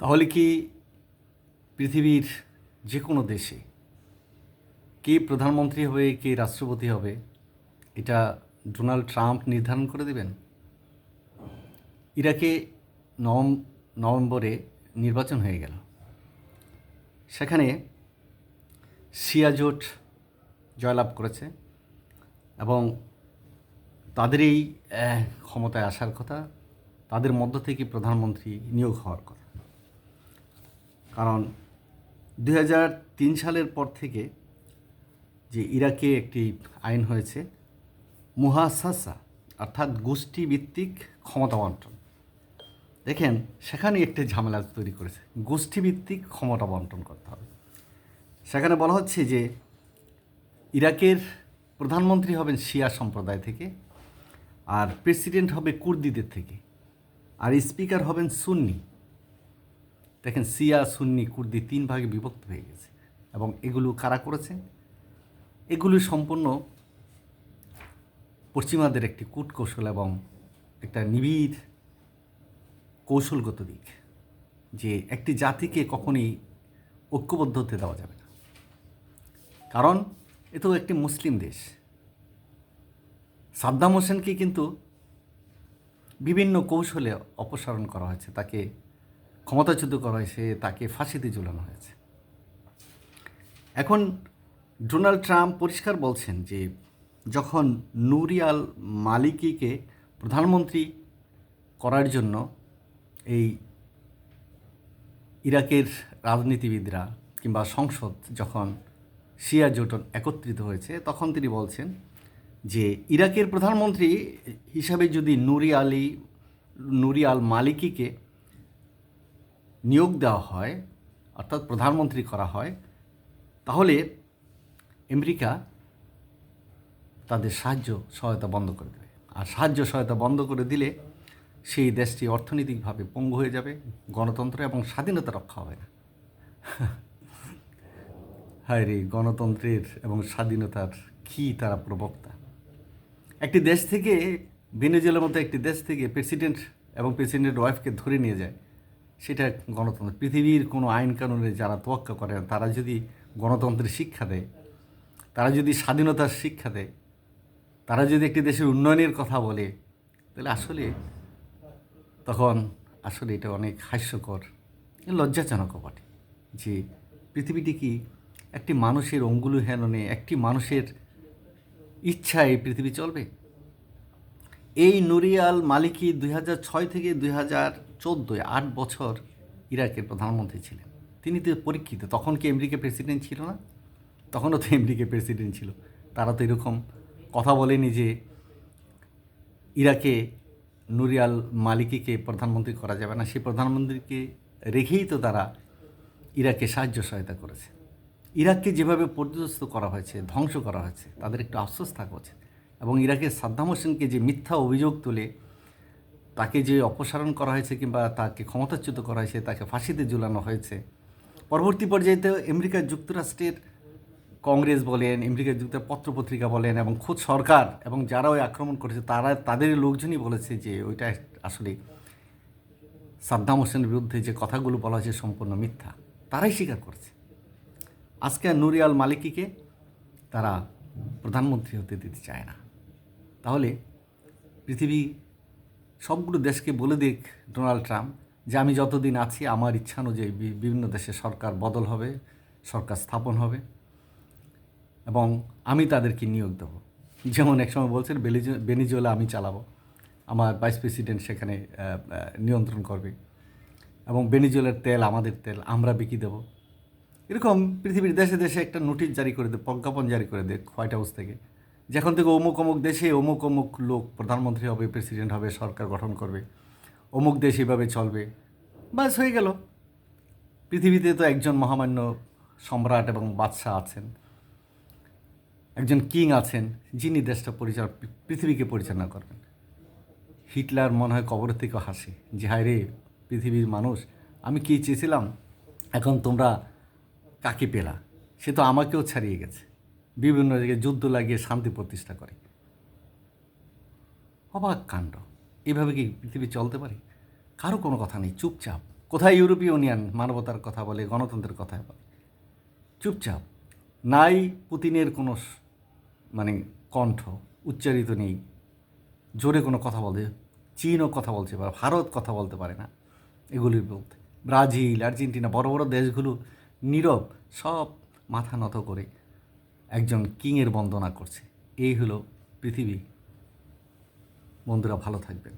তাহলে কি পৃথিবীর যে কোনো দেশে কে প্রধানমন্ত্রী হবে, কে রাষ্ট্রপতি হবে, এটা ডোনাল্ড ট্রাম্প নির্ধারণ করে দেবেন? ইরাকে নভেম নভেম্বরে নির্বাচন হয়ে গেল। সেখানে শিয়া জোট জয়লাভ করেছে এবং তাদের এই ক্ষমতায় আসার কথা, তাদের মধ্য থেকে প্রধানমন্ত্রী নিয়োগ হওয়ার কথা। কারণ তিন সালের পর থেকে যে ইরাকে একটি আইন হয়েছে, মুহাসাসা, অর্থাৎ গোষ্ঠীভিত্তিক ক্ষমতা বন্টন। দেখেন সেখানে একটি ঝামেলা তৈরি করেছে। গোষ্ঠীভিত্তিক ক্ষমতা বন্টন করতে হবে। সেখানে বলা হচ্ছে যে, ইরাকের প্রধানমন্ত্রী হবেন শিয়া সম্প্রদায় থেকে, আর প্রেসিডেন্ট হবে কুর্দিদের থেকে, আর স্পিকার হবেন সুন্নি। দেখেন সিয়া সুন্নি, কুর্দি তিন ভাগে বিভক্ত হয়ে গেছে। এবং এগুলো কারা করেছে? এগুলো সম্পূর্ণ পশ্চিমাদের একটি কূটকৌশল এবং একটা নিবিড় কৌশলগত দিক, যে একটি জাতিকে কখনই ঐক্যবদ্ধ হতে দেওয়া যাবে না। কারণ, এ তো একটি মুসলিম দেশ। সাদ্দাম হোসেনকে কিন্তু বিভিন্ন কৌশলে অপসারণ করা হয়েছে, তাকে ক্ষমতাচ্যুত করা হয়েছে তাকে ফাঁসিতে ঝুলানো হয়েছে। এখন ডোনাল্ড ট্রাম্প পরিষ্কার বলছেন যে, যখন নুরিয়াল মালিকিকে প্রধানমন্ত্রী করার জন্য এই ইরাকের রাজনীতিবিদরা কিংবা সংসদ যখন শিয়া জোটন একত্রিত হয়েছে, তখন তিনি বলছেন যে, ইরাকের প্রধানমন্ত্রী হিসাবে যদি নুরি আলী, নুরি আল মালিকিকে নিয়োগ দেওয়া হয়, অর্থাৎ প্রধানমন্ত্রী করা হয়, তাহলে আমেরিকা তাদের সাহায্য সহায়তা বন্ধ করে দেবে। আর সাহায্য সহায়তা বন্ধ করে দিলে সেই দেশটি অর্থনৈতিকভাবে পঙ্গু হয়ে যাবে, গণতন্ত্র এবং স্বাধীনতা রক্ষা হবে না। হায় রে, গণতন্ত্রের এবং স্বাধীনতার কী তারা প্রবক্তা। একটি দেশ থেকে, ভেনেজুয়েলার মতো একটি দেশ থেকে প্রেসিডেন্ট এবং প্রেসিডেন্টের ওয়াইফকে ধরে নিয়ে যায়। সেটা গণতন্ত্র। পৃথিবীর কোনো আইন কানুনে যারা তোয়াক্কা করে না, তারা যদি গণতন্ত্রের শিক্ষা দেয় তারা যদি স্বাধীনতার শিক্ষা দেয় তারা যদি একটি দেশের উন্নয়নের কথা বলে তাহলে আসলে তখন আসলে এটা অনেক হাস্যকর লজ্জাজনক বটে যে পৃথিবীটি কি একটি মানুষের অঙ্গুলি হেননে একটি মানুষের ইচ্ছায় পৃথিবী চলবে? এই নুরিয়াল মালিকি দুই ছয় থেকে দুই হাজার চোদ্দোয় আট বছর ইরাকের প্রধানমন্ত্রী ছিলেন। তিনি তো পরীক্ষিত, তখন কি আমেরিকা প্রেসিডেন্ট ছিল না? তখনও তো আমেরিকা প্রেসিডেন্ট ছিল। তারা তো এরকম কথা বলেনি যে ইরাকে নুরিয়াল মালিকিকে প্রধানমন্ত্রী করা যাবে না। সেই প্রধানমন্ত্রীকে রেখেই তো তারা ইরাকে সাহায্য সহায়তা করেছে। ইরাককে যেভাবে পর্যদস্ত করা হয়েছে, ধ্বংস করা হয়েছে, তাদের একটু আফসোস থাকা উচিত। এবং ইরাকের সাদ্দাম হোসেনকে যে মিথ্যা অভিযোগ তুলে, তাকে যে অপসারণ করা হয়েছে কিংবা তাকে ক্ষমতাচ্যুত করা হয়েছে, তাকে ফাঁসিতে ঝুলানো হয়েছে। পরবর্তী পর্যায়েতে আমেরিকা যুক্তরাষ্ট্রের কংগ্রেস বলেন আমেরিকা যুক্তরাষ্ট্রের পত্রপত্রিকা বলেন এবং খোদ সরকার এবং যারা ওই আক্রমণ করেছে, তারা তাদের লোকজনই বলেছে যে ওইটা আসলে সাদ্দাম হোসেনের বিরুদ্ধে যে কথাগুলো বলা হয়েছে সম্পূর্ণ মিথ্যা। তারাই স্বীকার করছে। আজকে নুরিয়াল মালিকিকে তারা প্রধানমন্ত্রী হতে দিতে চায় না। তাহলে পৃথিবী সবগুলো দেশকে বলে দিক ডোনাল্ড ট্রাম্প যে আমি যতদিন আছি, আমার ইচ্ছা অনুযায়ী বিভিন্ন দেশে সরকার বদল হবে, সরকার স্থাপন হবে এবং আমি তাদেরকে নিয়োগ দেবো। যেমন একসময় বলছেন বেনিজুয়েলা আমি চালাবো, আমার ভাইস প্রেসিডেন্ট সেখানে নিয়ন্ত্রণ করবে এবং বেনিজুয়েলার তেল, আমাদের তেল, আমরা বিকি দেবো। এরকম পৃথিবীর দেশে দেশে একটা নোটিশ জারি করে দেয় প্রজ্ঞাপন জারি করে দেয় হোয়াইট হাউস থেকে। যখন থেকে অমুক অমুক দেশে অমুক অমুক লোক প্রধানমন্ত্রী হবে প্রেসিডেন্ট হবে, সরকার গঠন করবে, অমুক দেশ এভাবে চলবে, বাস হয়ে গেল। পৃথিবীতে তো একজন মহামান্য সম্রাট এবং বাদশাহ আছেন, একজন কিং আছেন, যিনি দেশটা পরিচালনা পৃথিবীকে পরিচালনা করবেন। হিটলার মনে হয় কবর থেকে হাসে, যে হায় রে, পৃথিবীর মানুষ, আমি কী চেয়েছিলাম? এখন তোমরা কাকে পেলা? সে তো আমাকেও ছাড়িয়ে গেছে। বিভিন্ন জায়গায় যুদ্ধ লাগিয়ে শান্তি প্রতিষ্ঠা করে। অবাক কাণ্ড। এভাবে কি পৃথিবী চলতে পারে? কারও কোনো কথা নেই, চুপচাপ। কোথায় ইউরোপীয় ইউনিয়ন? মানবতার কথা বলে, গণতন্ত্রের কথা বলে। চুপচাপ। নাই পুতিনের কোনো মানে কণ্ঠ উচ্চারিত নেই। জোরে কোনো কথা বলতে, চীনও কথা বলছে বা ভারত কথা বলতে পারে না এগুলির বলতে। ব্রাজিল, আর্জেন্টিনা, বড় বড় দেশগুলো নীরব, সব মাথা নত করে একজন কিংয়ের বন্দনা করছে। এই হলো পৃথিবী। বন্ধুরা ভালো থাকবেন।